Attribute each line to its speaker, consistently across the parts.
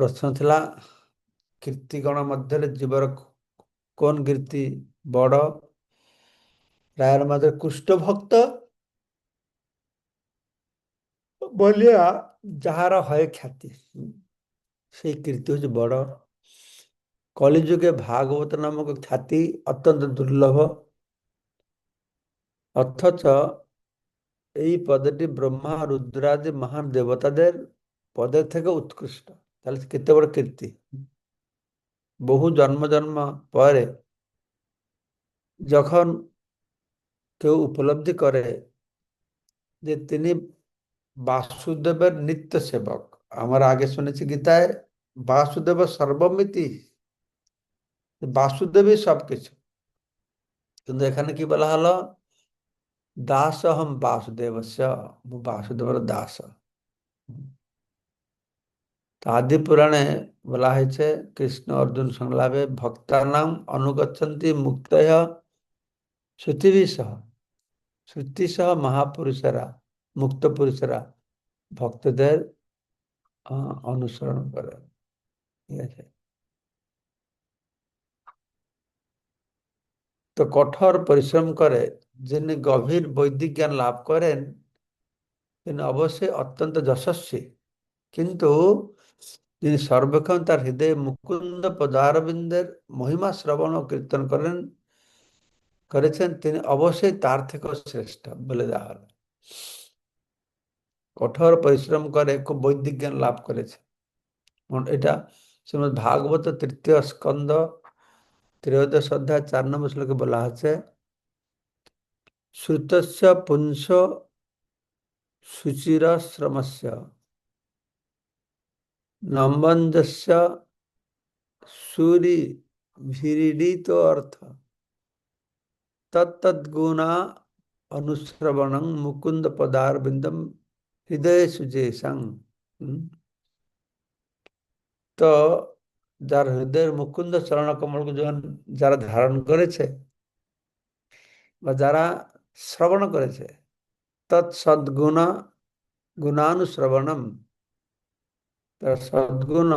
Speaker 1: প্রশ্ন লা କୀର୍ତ୍ତି ଗଣ ମଧ୍ୟରେ ଜୀବର কোন কীর্তি বড় রায়ের মাঝে কুষ্ঠভক্ত বলিয়া যাহার হয় খ্যাতি সেই কীর্তি হচ্ছে বড় কলিযুগে ভাগবত নামক খ্যাতি অত্যন্ত দুর্লভ অথচ এই পদটি ব্রহ্মা রুদ্রাদি মহান দেবতাদের পদের থেকে উৎকৃষ্ট তাহলে কেতে বড় কীর্তি বহু জন্ম জন্ম পরে যখন কেউ উপলব্ধি করে যে তিনি বাসুদেবের নিত্য সেবক আমরা আগে শুনেছি গীতায় বাসুদেব সর্বমিতি বাসুদেবই সবকিছু কিন্তু এখানে কি বলা হলো দাস হম বাসুদেব বাসুদেবর দাস আদি পুরাণে বলা হয়েছে কৃষ্ণ অর্জুন সংলাপে ভক্তানাম অনুগচ্ছন্তি মুক্ত শ্রুতিবি সহ শ্রুতি সহ মহাপুরুষেরা মুক্ত পুরুষেরা ভক্তদের অনুসরণ করে ঠিক আছে তো কঠোর পরিশ্রম করে যিনি গভীর বৈদিক জ্ঞান লাভ করেন তিনি অবশ্যই অত্যন্ত যশস্বী কিন্তু যিনি সর্বক্ষণ তার হৃদয়ে মুকুন্দ পদারবিন্দের মহিমা শ্রবণ ও কীর্তন করেন করেছেন তিনি অবশ্যই তার থেকেও শ্রেষ্ঠ বলে দেওয়া হল কঠোর পরিশ্রম করে খুব বৈদিক জ্ঞান লাভ করেছে এটা শ্রীমদ ভাগবত তৃতীয় স্কন্দ ত্রয়োদশ অধ্যায় চার নম্বর শ্লোকে বলা আছে শ্রুতস্য পুংস শ্রমস্য নাম্বন্ধস্য সুরি ভিড়িত অর্থ তত্তদ্গুণা অনুশ্রবণং মুকুন্দ পদারবিন্দম হৃদয় সুজেশং তো যার হৃদয়ের মুকুন্দ চরণ কমলকে যারা ধারণ করেছে বা যারা শ্রবণ করেছে তৎসদ্গুণা গুণানুশ্রবণম सदगुण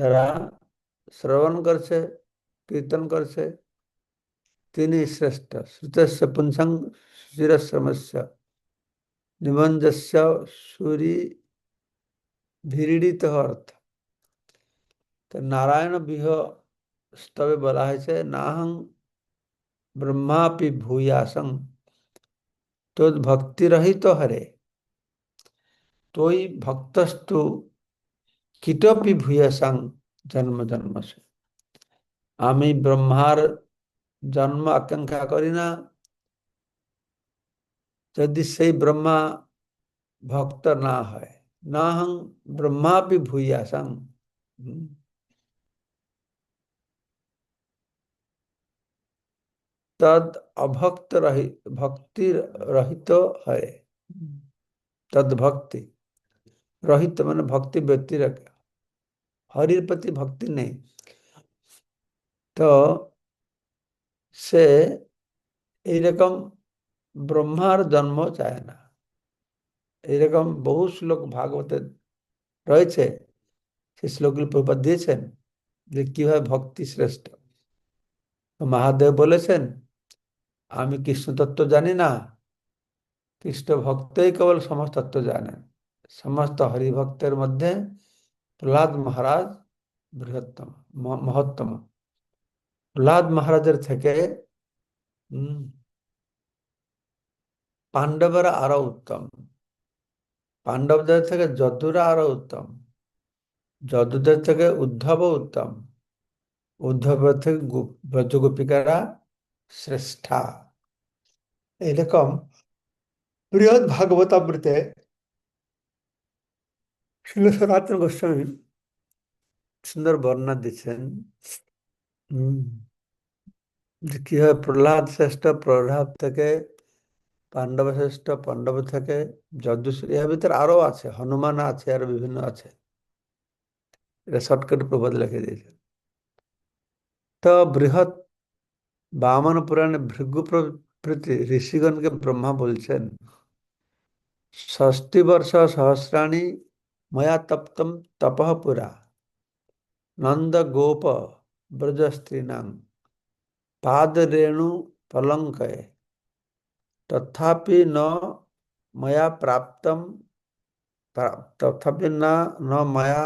Speaker 1: जरा श्रवण कर से कीर्तन कर से तीन श्रेष्ठ श्रुत पुंसंग शिश्रम से निबंध सूरी अर्थ तो नारायण विह स्तव बला है से नाहं ब्रह्मा भूयासं तो भक्ति रहित तो हरे তৈ ভক্তস্তু কিতপি ভূয়াসাং জন্ম জন্ম আমি ব্রহ্মার জন্ম আকাঙ্ক্ষা করি না যদি সেই ব্রহ্মা ভক্ত না হয় না হং ব্রহ্মাপি ভূয়াসাং তদ অভক্ত রহি ভক্তি রহিত হয় তদ ভক্তি রহিত মানে ভক্তি ব্যক্তি হরির প্রতি ভক্তি নেই তো সে এইরকম ব্রহ্মার জন্ম চায় না এইরকম বহু শ্লোক ভাগবতের রয়েছে সে শ্লোকগুলি প্রপাত দিয়েছেন যে কিভাবে ভক্তি শ্রেষ্ঠ মহাদেব বলেছেন আমি কৃষ্ণ তত্ত্ব জানি না কৃষ্ণ ভক্তই কেবল সমস্ত তত্ত্ব জানেন সমস্ত হরিভক্তের মধ্যে প্রহ্লাদ মহারাজ বৃহত্তম মহত্তম প্রহ্লাদ মহারাজের থেকে পাণ্ডবেরা আরো উত্তম পাণ্ডবদের থেকে যদুরা আরো উত্তম যদুদের থেকে উদ্ধব উত্তম উদ্ধবের থেকে ব্রজগোপিকারা শ্রেষ্ঠা এরকম বৃহৎ ভাগবতামৃতে শিল গোস্বামী সুন্দর বর্ণনা দিচ্ছেন হয় প্রহ্লাদ শ্রেষ্ঠ প্রহ্লাদ থেকে পাণ্ডব শ্রেষ্ঠ পাণ্ডব থেকে যজ্ঞশ্রী এর ভিতরে আরো আছে হনুমান আছে আর বিভিন্ন আছে এটা শর্টকাট প্রবাদ লিখে দিয়েছেন তো বৃহৎ বামন পুরাণে ভৃগু প্রভৃতি ঋষিগণকে ব্রহ্মা বলছেন ষষ্ঠী বর্ষ সহস্রাণী मया तप्तम तपह पुरा नंद गोप ब्रज स्त्रीनांग पाद रेणु पलंकय तथापि न मया प्राप्तम तथापि न न मया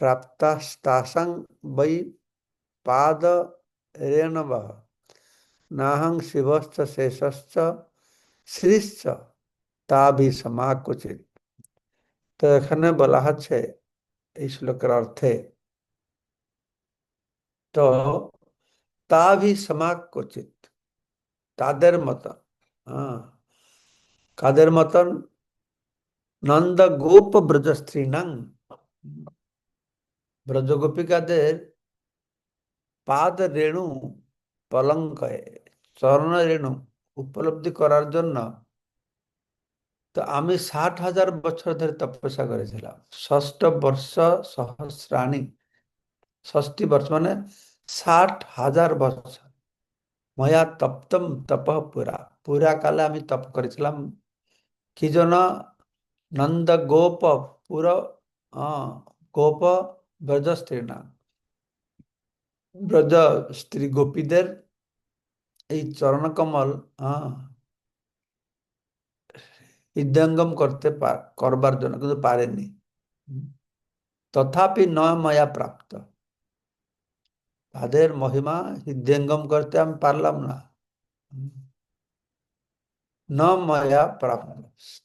Speaker 1: प्राप्तास्तासं वै पाद रेणव नाहं शिवश्च शेषश्च श्रीश्च ताभि समाकुचित তো এখানে বলা হচ্ছে এই শ্লোকের অর্থে তো তা ভি সমাক কচিত তাদের মতন হ্যাঁ কাদের মতন নন্দ গোপ স্ত্রী নাং ব্রজগোপিকাদের পাদ রেণু পলঙ্কয় চরণ রেণু উপলব্ধি করার জন্য তো আমি ষাট হাজার বছর ধরে তপস্যা করেছিলাম ষষ্ঠ বর্ষ সহস্রাণী ষষ্ঠী বর্ষ মানে ষাট হাজার বছর ময়া তপ্তম তপ পুরা পুরা কালে আমি তপ করেছিলাম কি জন নন্দ গোপ পুর গোপ ব্রজ স্ত্রী না ব্রজ স্ত্রী গোপীদের এই চরণকমল হ্যাঁ হৃদয়ঙ্গম করতে করবার জন্য কিন্তু পারেনি তথাপি নয় মায়া প্রাপ্ত তাদের মহিমা হৃদয়ঙ্গম করতে আমি পারলাম না ন ময়া প্রাপ্ত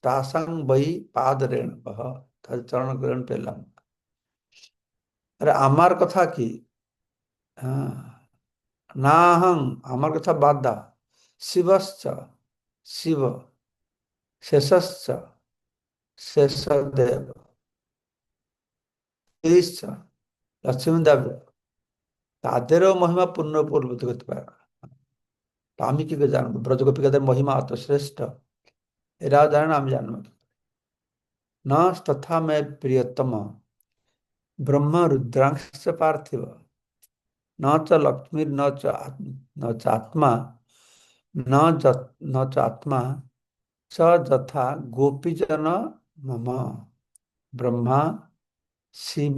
Speaker 1: তাসাং বই পাদ রেণ তাদের চরণ গ্রহণ পেলাম আরে আমার কথা কি হ্যাঁ না আমার কথা বাদ দা শিবশ্চ শিব शेषस्य महिमा पूर्ण करते पर तामी जान का महिमा अत श्रेष्ठ एरा जान हम जान न तथा मैं प्रियतम ब्रह्म रुद्रांश पार्थिव न च लक्ष्मी न च आत्मा न च आत्मा চ যথা গোপীজন মম ব্রহ্মা শিব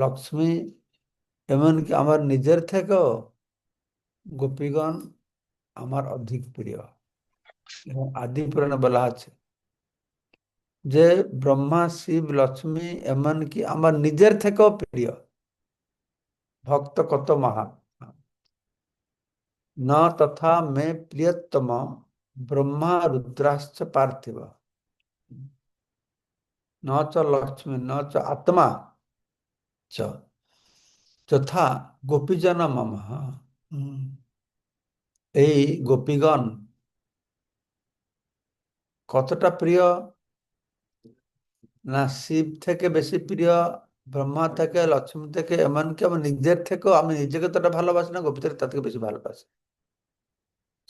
Speaker 1: লক্ষ্মী এমনকি আমার নিজের থেকেও গোপীগণ আমার অধিক প্রিয় এবং আদি পুরাণে বলা আছে যে ব্রহ্মা শিব লক্ষ্মী এমনকি আমার নিজের থেকেও প্রিয় ভক্ত কত মহা না তথা মে প্রিয়তম ব্রহ্মা রুদ্রাশ্চ পার্থিব ন চ লক্ষ্মী ন চ আত্মা চ যথা গোপীজন মম এই গোপীগণ কতটা প্রিয় না শিব থেকে বেশি প্রিয় ব্রহ্মা থেকে লক্ষ্মী থেকে এমনকি আমার নিজের থেকেও আমি নিজেকে তো ভালোবাসি না গোপীদের তার থেকে বেশি ভালোবাসি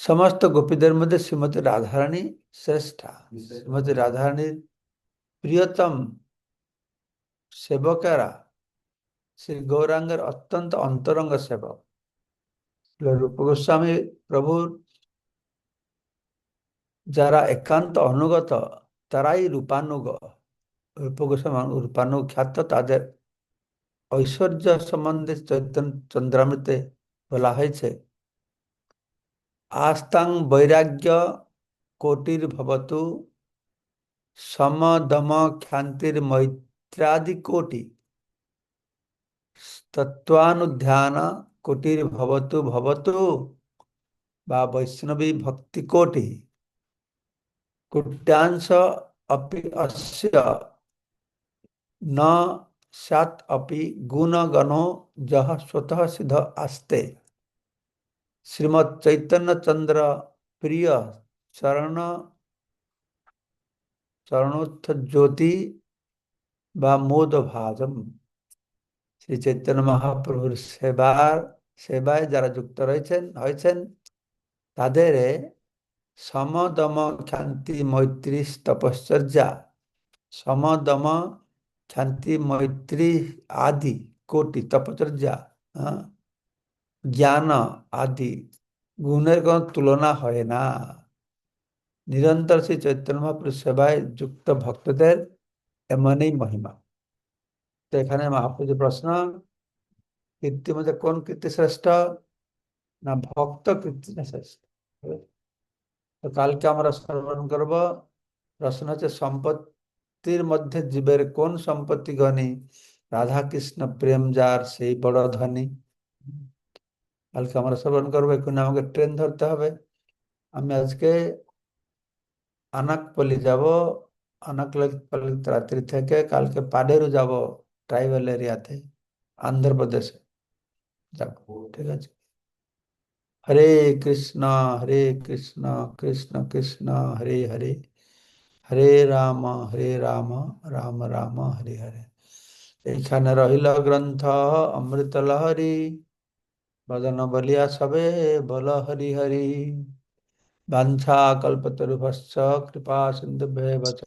Speaker 1: সমস্ত গোপীদের মধ্যে শ্রীমতী রাধারানী শ্রেষ্ঠা শ্রীমতী রাধারানীর প্রিয়তম সেবকেরা শ্রী গৌরাঙ্গের অত্যন্ত অন্তরঙ্গ সেবক রূপ গোস্বামী প্রভুর যারা একান্ত অনুগত তারাই রূপানুগ রূপ গোস্বামী খ্যাত তাদের ঐশ্বর্য সম্বন্ধে চৈতন্য চন্দ্রামৃতে বলা হয়েছে আস্তাং বৈরাগ্য কোটির ভবতু সমদম খ্যান্তির মৈত্রাদি কোটি তত্ত্বানুধ্যান কোটির ভবতু ভবতু বা বৈষ্ণবী ভক্তি কোটি কুট্যাংশ অপি অস্য ন সাত অপি গুণগণ যহ স্বতঃ সিদ্ধ আস্তে শ্রীমৎ চৈতন্য চন্দ্র প্রিয় চরণ চরণোত্থ জ্যোতি বা মোদ ভাজম শ্রী চৈতন্য মহাপ্রভুর সেবার সেবায় যারা যুক্ত রয়েছেন হয়েছেন তাদের সমদম খ্যান্তি মৈত্রী তপশ্চর্যা সমদম খ্যান্তি মৈত্রী আদি কোটি তপচর্যা হ্যাঁ জ্ঞান আদি গুণের কোন তুলনা হয় না নিরন্তর শ্রী চৈতন্য মহাপুর সেবায় যুক্ত ভক্তদের এমনই মহিমা তো এখানে মহাপুর প্রশ্ন কীর্তি মধ্যে কোন কীর্তি শ্রেষ্ঠ না ভক্ত কীর্তি শ্রেষ্ঠ তো কালকে আমরা শ্রবণ করব প্রশ্ন হচ্ছে সম্পত্তির মধ্যে জীবের কোন সম্পত্তি গণি রাধা কৃষ্ণ প্রেম যার সেই বড় ধনী কালকে আমরা শ্রবণ করবো এখন আমাকে ট্রেন ধরতে হবে আমি আজকে আনাকপল্লি যাব আনাকপল্লি রাত্রি থেকে কালকে পাডেরু যাব ট্রাইবাল এরিয়াতে অন্ধ্রপ্রদেশে যাব ঠিক আছে হরে কৃষ্ণ হরে কৃষ্ণ কৃষ্ণ কৃষ্ণ হরে হরে হরে রাম হরে রাম রাম রাম হরে হরে এইখানে রহিল গ্রন্থ অমৃত লহরী भजन बलिया सबे बल हरि हरि बांछा कल्पतरु कल्पतरुभश्च कृपा सिन्धुभ्य वच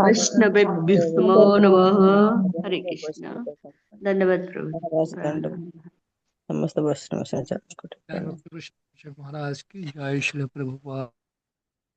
Speaker 2: वैष्णवेभ्यो नमः हरे कृष्ण धन्यवाद प्रभु
Speaker 1: समस्त वैष्णव महाराज की जय श्री प्रभुपाद